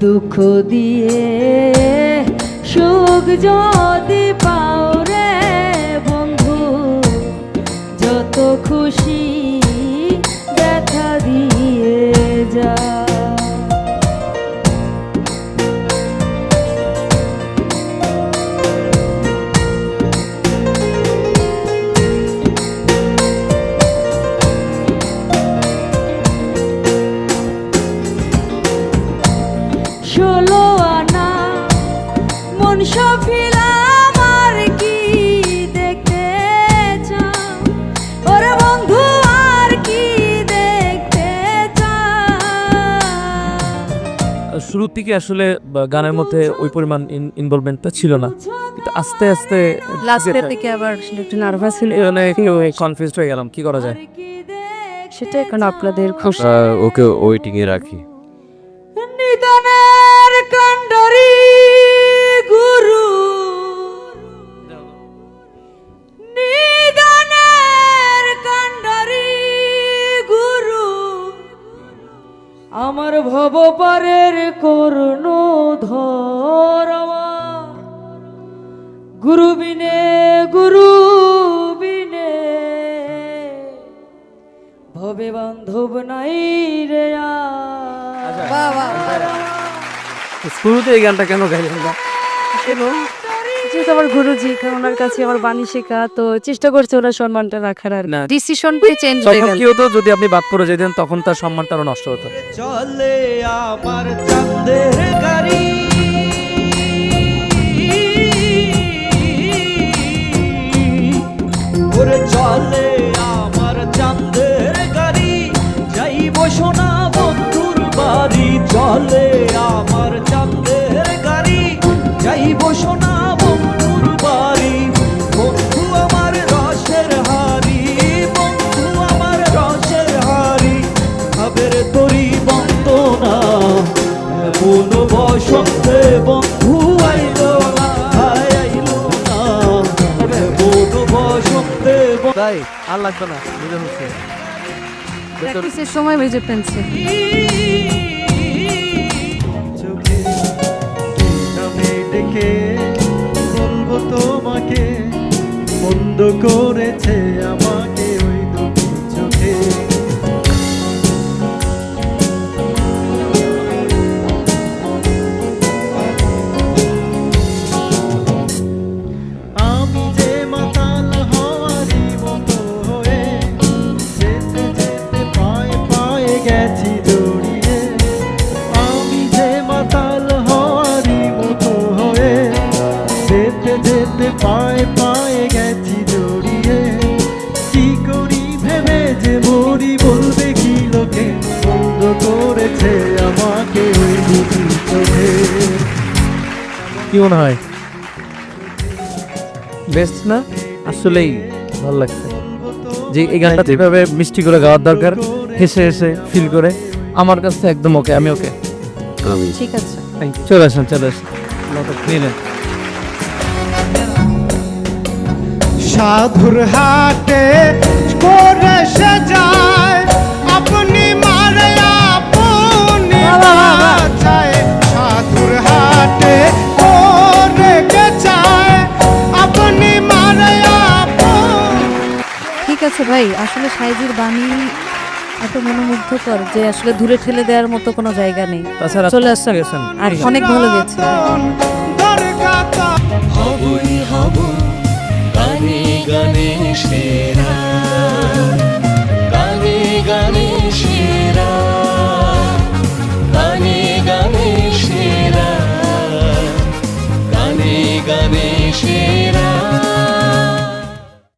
দুঃখ দিয়ে সুখ যদি পাও রে বন্ধু যত খুশি মন সফিলাম আর কি দেখতে চাও? ওরে বন্ধু আর কি দেখতে চাও? শুরুর দিকে আসলে গানের মধ্যে ওই পরিমাণ ইনভলভমেন্টটা ছিল না। কিন্তু আস্তে আস্তে লাস্টের দিকে আবার একটু নার্ভাস ছিল। কনফিউজ হয়ে গেলাম কি করা যায়? সেটা এখন আপনাদের খুশি। ওকে ওয়েটিং এ রাখি। নিদানের কাণ্ডারি। গুরু। নিদানের কাণ্ডারি গুরু। আমার ভবপারের করুণ ধরমা গুরু বিনে গুরু বিনে ভবে বান্ধব নাই রে আর। শুরুতে এই গানটা কেন গাইলেন না? এবং যেহেতু আমার গুরুজি ওনার কাছে আমার বাণী শেখা তো চেষ্টা করছে ওনার সম্মানটা রাখার আর না। ডিসিশনটি চেঞ্জ হয়ে তখন গেল। কি হতো যদি আপনি বাদ পড়ে যেতেন তখন তার সম্মানটা আরও নষ্ট হতো। চলে আমার চাঁদের গাড়ি। তাই আর লাগবে না বুঝে হচ্ছে। প্র্যাকটিসের সময় বেজে পেনছে ডেকে বলব তোমাকে বন্ধ করেছে আমাকে। মরি বলবে কি লোকে? বন্ধ করেছে আমাকে ওই দুটি চোখে। কি মনে হয়? বেস্ট না? আসলেই ভালো লাগছে। যে এই গানটা যেভাবে মিষ্টি করে গাওয়ার দরকার হেসে হেসে ফিল করে আমার কাছে একদম ওকে আমি ওকে ঠিক আছে। চলে আসেন চলে আসেন। নিয়ে সাধুর হাটে করে সে যায় আপনি মারে আপনি বাঁচায়। সাধুর হাটে করে চায় আপনি মারে আপনি। ঠিক আছে ভাই আসলে সাইজির বাণী এত মনোমুগ্ধকর যে আসলে দূরে ঠেলে দেওয়ার মতো কোনো জায়গা নেই। তাছাড়া চলে আসছেন গেছেন। আর অনেক ভালো গেছে। ganesh hai